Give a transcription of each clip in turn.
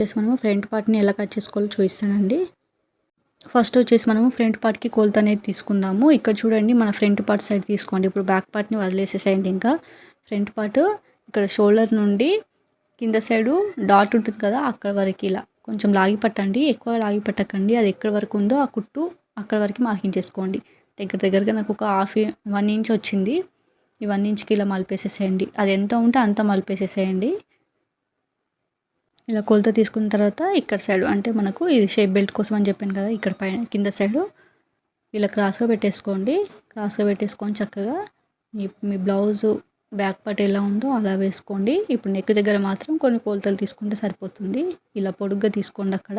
వచ్చేసి మనము ఫ్రంట్ పార్ట్ని ఎలా కట్ చేసుకోవాలో చూపిస్తానండి. ఫస్ట్ వచ్చేసి మనము ఫ్రంట్ పార్ట్కి కొలత అనేది తీసుకుందాము. ఇక్కడ చూడండి మన ఫ్రంట్ పార్ట్ సైడ్ తీసుకోండి. ఇప్పుడు బ్యాక్ పార్ట్ని వదిలేసేసేయండి ఇంకా. ఫ్రంట్ పార్ట్ ఇక్కడ షోల్డర్ నుండి కింద సైడు డాట్ ఉంటుంది కదా అక్కడ వరకు ఇలా. కొంచెం లాగి పట్టండి. ఎక్కువ లాగి పట్టకండి. అది ఎక్కడ వరకు ఉందో ఆ కుట్టు అక్కడ వరకు మార్కింగ్ చేసుకోండి. దగ్గర దగ్గరగా నాకు ఒక హాఫ్ వన్ ఇంచ్ వచ్చింది. ఈ వన్ ఇంచ్కి ఇలా మలిపేసేసేయండి. అది ఎంత ఉంటే అంత మలిపేసేసేయండి. ఇలా కొలత తీసుకున్న తర్వాత ఇక్కడ సైడ్ అంటే మనకు ఇది షేప్ బెల్ట్ కోసం అని చెప్పాను కదా ఇక్కడ పైన కింద సైడు ఇలా క్రాస్గా పెట్టేసుకోండి. క్రాస్గా పెట్టేసుకొని చక్కగా మీ మీ బ్లౌజు బ్యాక్ పార్ట్ ఎలా ఉందో అలా వేసుకోండి. ఇప్పుడు నెక్ దగ్గర మాత్రం కొన్ని కొలతలు తీసుకుంటే సరిపోతుంది. ఇలా పొడుగ్గా తీసుకోండి అక్కడ.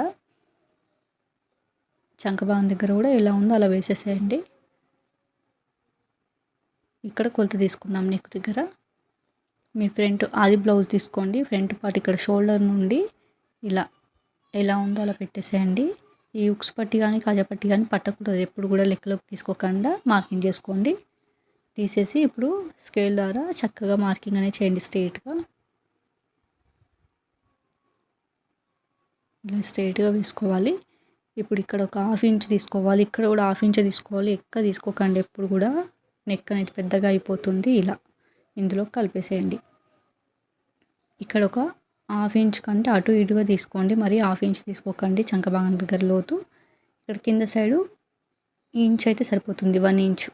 చంకభాగం దగ్గర కూడా ఎలా ఉందో అలా వేసేసేయండి. ఇక్కడ కొలత తీసుకుందాం నెక్ దగ్గర. మీ ఫ్రంట్ అది బ్లౌజ్ తీసుకోండి. ఫ్రంట్ పార్ట్ ఇక్కడ షోల్డర్ నుండి ఇలా ఎలా ఉందో అలా పెట్టేసేయండి. ఈ ఉక్స్ పట్టి కానీ కాజా పట్టి కానీ పట్టకూడదు. ఎప్పుడు కూడా లెక్కలోకి తీసుకోకుండా మార్కింగ్ చేసుకోండి. తీసేసి ఇప్పుడు స్కేల్ ద్వారా చక్కగా మార్కింగ్ అనేది చేయండి స్ట్రైట్గా. ఇలా స్ట్రైట్గా వేసుకోవాలి. ఇప్పుడు ఇక్కడ ఒక హాఫ్ ఇంచ్ తీసుకోవాలి. ఇక్కడ కూడా హాఫ్ ఇంచ్ తీసుకోవాలి. ఎక్క తీసుకోకండి. ఎప్పుడు కూడా నెక్ అనేది పెద్దగా అయిపోతుంది. ఇలా. ఇందులో కలిపేసేయండి. ఇక్కడ ఒక హాఫ్ ఇంచ్ కంటే అటు ఇటుగా తీసుకోండి. మరి హాఫ్ ఇంచ్ తీసుకోకండి చంకభాగం దగ్గర లోతు. ఇక్కడ కింద సైడు ఇంచ్ అయితే సరిపోతుంది వన్ ఇంచ్.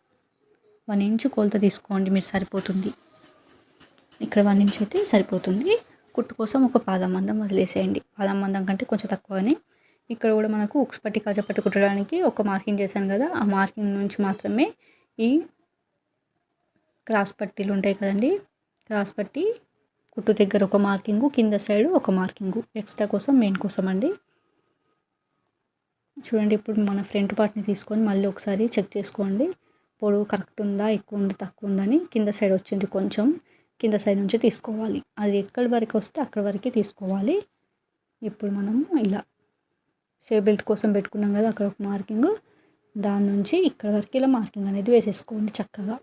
వన్ ఇంచ్ కొలత తీసుకోండి మీరు సరిపోతుంది. ఇక్కడ వన్ ఇంచ్ అయితే సరిపోతుంది. కుట్టు కోసం ఒక పాదం మందం వదిలేసేయండి. పాదం మందం కంటే కొంచెం తక్కువని. ఇక్కడ కూడా మనకు ఉక్స్ పట్టి పట్టు కుట్టడానికి ఒక మార్కింగ్ చేశాను కదా ఆ మార్కింగ్ నుంచి మాత్రమే ఈ క్రాస్ పట్టీలు ఉంటాయి కదండి. క్రాస్ పట్టి కుట్టు దగ్గర ఒక మార్కింగు కింద సైడ్ ఒక మార్కింగు. ఎక్స్ట్రా కోసం మెయిన్ కోసం అండి. చూడండి ఇప్పుడు మన ఫ్రంట్ పార్ట్ని తీసుకొని మళ్ళీ ఒకసారి చెక్ చేసుకోండి. పొడవు కరెక్ట్ ఉందా ఎక్కువ ఉందా తక్కువ ఉందని కింద సైడ్ వచ్చింది కొంచెం. కింద సైడ్ నుంచి తీసుకోవాలి. అది ఎక్కడి వరకు వస్తే అక్కడి వరకే తీసుకోవాలి. ఇప్పుడు మనము ఇలా షేప్ బెల్ట్ కోసం పెట్టుకున్నాం కదా అక్కడ ఒక మార్కింగ్. దాని నుంచి ఇక్కడ వరకు ఇలా మార్కింగ్ అనేది వేసేసుకోండి చక్కగా.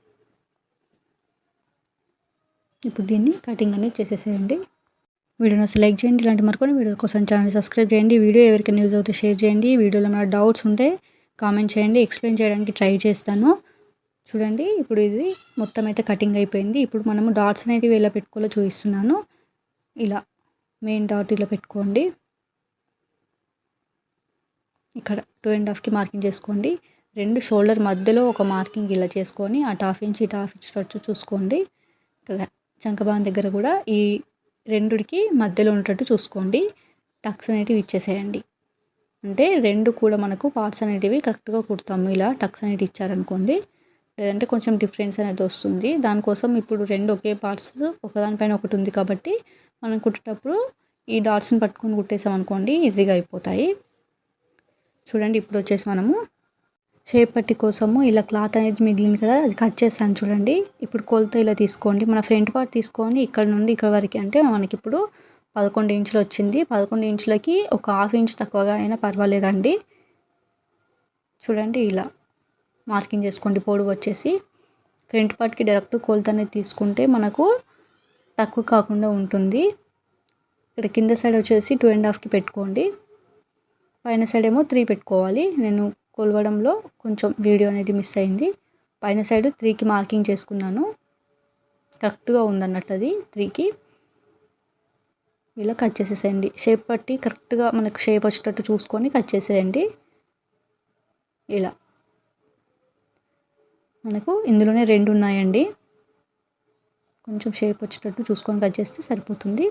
ఇప్పుడు దీన్ని కటింగ్ అనేది చేసేసేయండి. వీడియోని సెలెక్ట్ చేయండి ఇలాంటి మరికొన్ని వీడియో కోసం ఛానల్ సబ్స్క్రైబ్ చేయండి. వీడియో ఎవరికైనా యూజ్ అవుతే షేర్ చేయండి. వీడియోలో ఏమైనా డౌట్స్ ఉంటే కామెంట్ చేయండి. ఎక్స్ప్లెయిన్ చేయడానికి ట్రై చేస్తాను. చూడండి ఇప్పుడు ఇది మొత్తం అయితే కటింగ్ అయిపోయింది. ఇప్పుడు మనము డాట్స్ అనేటివి ఎలా పెట్టుకోవాలో చూపిస్తున్నాను. ఇలా మెయిన్ డాట్ ఇలా పెట్టుకోండి. ఇక్కడ టూ అండ్ హాఫ్కి మార్కింగ్ చేసుకోండి. రెండు షోల్డర్ మధ్యలో ఒక మార్కింగ్ ఇలా చేసుకొని అటు హాఫ్ ఇంచ్ ఇటు హాఫ్ ఇంచ్ వచ్చి చూసుకోండి. ఇక్కడ చంకబాన్ దగ్గర కూడా ఈ రెండుకి మధ్యలో ఉండేటట్టు చూసుకోండి. టక్స్ అనేటివి ఇచ్చేసేయండి. అంటే రెండు కూడా మనకు పార్ట్స్ అనేటివి కరెక్ట్గా కుడతాము. ఇలా టక్స్ అనేటివి ఇచ్చారనుకోండి. లేదంటే కొంచెం డిఫరెన్స్ అనేది వస్తుంది. దానికోసం ఇప్పుడు రెండు ఒకే పార్ట్స్ ఒకదానిపైన ఒకటి ఉంది కాబట్టి మనం కుట్టేటప్పుడు ఈ డాట్స్ని పట్టుకొని కుట్టేసాం అనుకోండి ఈజీగా అయిపోతాయి. చూడండి ఇప్పుడు వచ్చేసి మనము షేప్ పట్టి కోసము ఇలా క్లాత్ అనేది మిగిలింది కదా అది కట్ చేస్తాను చూడండి. ఇప్పుడు కొలత ఇలా తీసుకోండి. మన ఫ్రంట్ పార్ట్ తీసుకొని ఇక్కడ నుండి ఇక్కడ వరకు అంటే మనకి ఇప్పుడు పదకొండు ఇంచులు వచ్చింది. పదకొండు ఇంచులకి ఒక హాఫ్ ఇంచ్ తక్కువగా అయినా పర్వాలేదండి. చూడండి ఇలా మార్కింగ్ చేసుకోండి. పొడవు వచ్చేసి ఫ్రంట్ పార్ట్కి డైరెక్ట్ కొలత అనేది తీసుకుంటే మనకు తక్కువ కాకుండా ఉంటుంది. ఇక్కడ కింద సైడ్ వచ్చేసి టూ అండ్ హాఫ్కి పెట్టుకోండి. పైన సైడ్ ఏమో త్రీ పెట్టుకోవాలి. నేను కొలవడంలో కొంచెం వీడియో అనేది మిస్ అయింది. పైన సైడ్ త్రీకి మార్కింగ్ చేసుకున్నాను. కరెక్ట్గా ఉందన్నట్టు అది త్రీకి. ఇలా కట్ చేసేసేయండి. షేప్ పట్టి కరెక్ట్గా మనకు షేప్ వచ్చేటట్టు చూసుకొని కట్ చేసేయండి. ఇలా. మనకు ఇందులోనే రెండు ఉన్నాయండి. కొంచెం షేప్ వచ్చేటట్టు చూసుకొని కట్ చేస్తే సరిపోతుంది.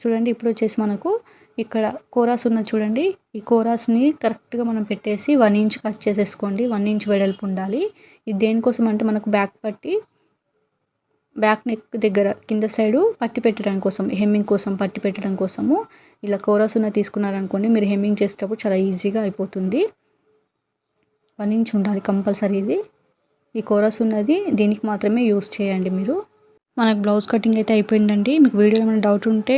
చూడండి ఇప్పుడు వచ్చేసి మనకు ఇక్కడ కోరాస్ ఉన్నది చూడండి. ఈ కోరాస్ని కరెక్ట్గా మనం పెట్టేసి వన్ ఇంచ్ కట్ చేసేసుకోండి. వన్ ఇంచ్ వెడల్పు ఉండాలి. ఇది దేనికోసం అంటే మనకు బ్యాక్ పట్టి బ్యాక్ నెక్ దగ్గర కింద సైడు పట్టి పెట్టడం కోసం హెమ్మింగ్ కోసం పట్టి పెట్టడం కోసము. ఇలా కోరాస్ ఉన్న తీసుకున్నారనుకోండి మీరు హెమ్మింగ్ చేసేటప్పుడు చాలా ఈజీగా అయిపోతుంది. వన్ ఇంచ్ ఉండాలి కంపల్సరీ ఇది. ఈ కోరస్ ఉన్నది దీనికి మాత్రమే యూస్ చేయండి మీరు. మనకు బ్లౌజ్ కటింగ్ అయితే అయిపోయిందండి. మీకు వీడియో ఏమైనా డౌట్ ఉంటే